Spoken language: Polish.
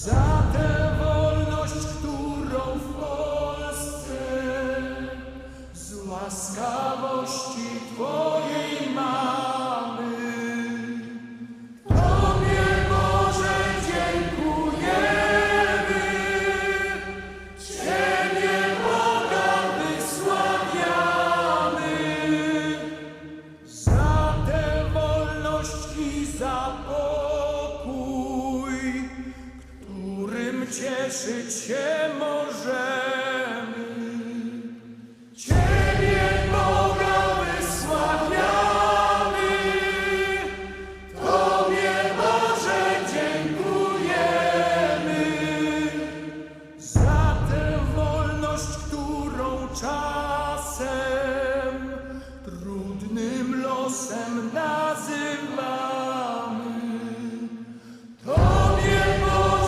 za tę wolność, którą w Polsce z łaskawości Twojej mamy. Tobie Boże dziękujemy, Ciebie Boga wysławiamy za tę wolność i za cieszyć się możemy. Ciebie Boga wysławiamy, Tobie Boże dziękujemy za tę wolność, którą czasem trudnym losem nazywasz.